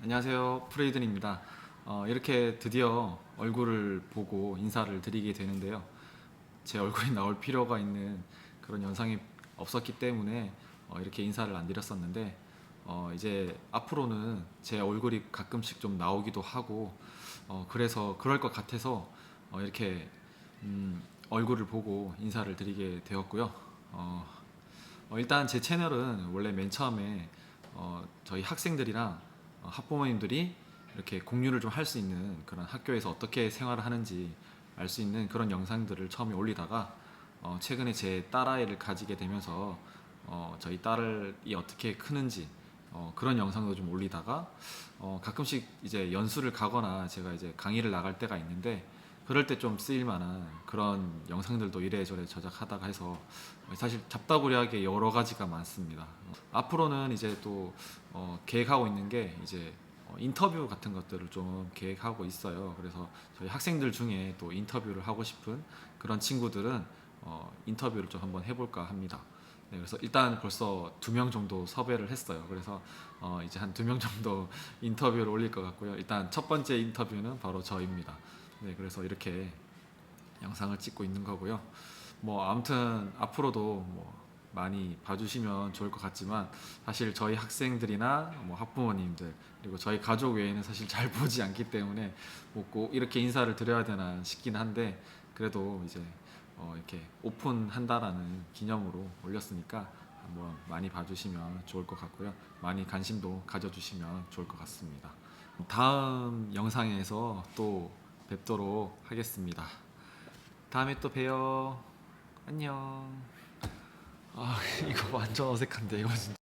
안녕하세요. 프레이든입니다. 어, 이렇게 드디어 얼굴을 보고 인사를 드리게 되는데요. 제 얼굴이 나올 필요가 있는 그런 영상이 없었기 때문에 어, 이렇게 인사를 안 드렸었는데 어, 이제 앞으로는 제 얼굴이 가끔씩 좀 나오기도 하고 어, 그래서 그럴 것 같아서 어, 이렇게 음, 얼굴을 보고 인사를 드리게 되었고요. 어, 어, 일단 제 채널은 원래 맨 처음에 어, 저희 학생들이랑 어, 학부모님들이 이렇게 공유를 좀 할 수 있는 그런 학교에서 어떻게 생활을 하는지 알 수 있는 그런 영상들을 처음에 올리다가 어, 최근에 제 딸아이를 가지게 되면서 어, 저희 딸이 어떻게 크는지 어, 그런 영상도 좀 올리다가 어, 가끔씩 이제 연수를 가거나 제가 이제 강의를 나갈 때가 있는데 그럴 때 좀 쓰일 만한 그런 영상들도 이래저래 제작하다가 해서 사실 잡다구리하게 여러 가지가 많습니다. 어, 앞으로는 이제 또 어, 계획하고 있는 게 이제 어, 인터뷰 같은 것들을 좀 계획하고 있어요. 그래서 저희 학생들 중에 또 인터뷰를 하고 싶은 그런 친구들은 어, 인터뷰를 좀 한번 해볼까 합니다. 네, 그래서 일단 벌써 두 명 정도 섭외를 했어요. 그래서 어, 이제 한 두 명 정도 인터뷰를 올릴 것 같고요. 일단 첫 번째 인터뷰는 바로 저입니다. 네, 그래서 이렇게 영상을 찍고 있는 거고요. 뭐 아무튼 앞으로도 뭐 많이 봐주시면 좋을 것 같지만 사실 저희 학생들이나 뭐 학부모님들 그리고 저희 가족 외에는 사실 잘 보지 않기 때문에 뭐꼭 이렇게 인사를 드려야 되나 싶긴 한데 그래도 이제 어 이렇게 오픈한다라는 기념으로 올렸으니까 한번 많이 봐주시면 좋을 것 같고요. 많이 관심도 가져주시면 좋을 것 같습니다. 다음 영상에서 또 뵙도록 하겠습니다. 다음에 또 봬요. 안녕. 아 이거 완전 어색한데 이거 진짜.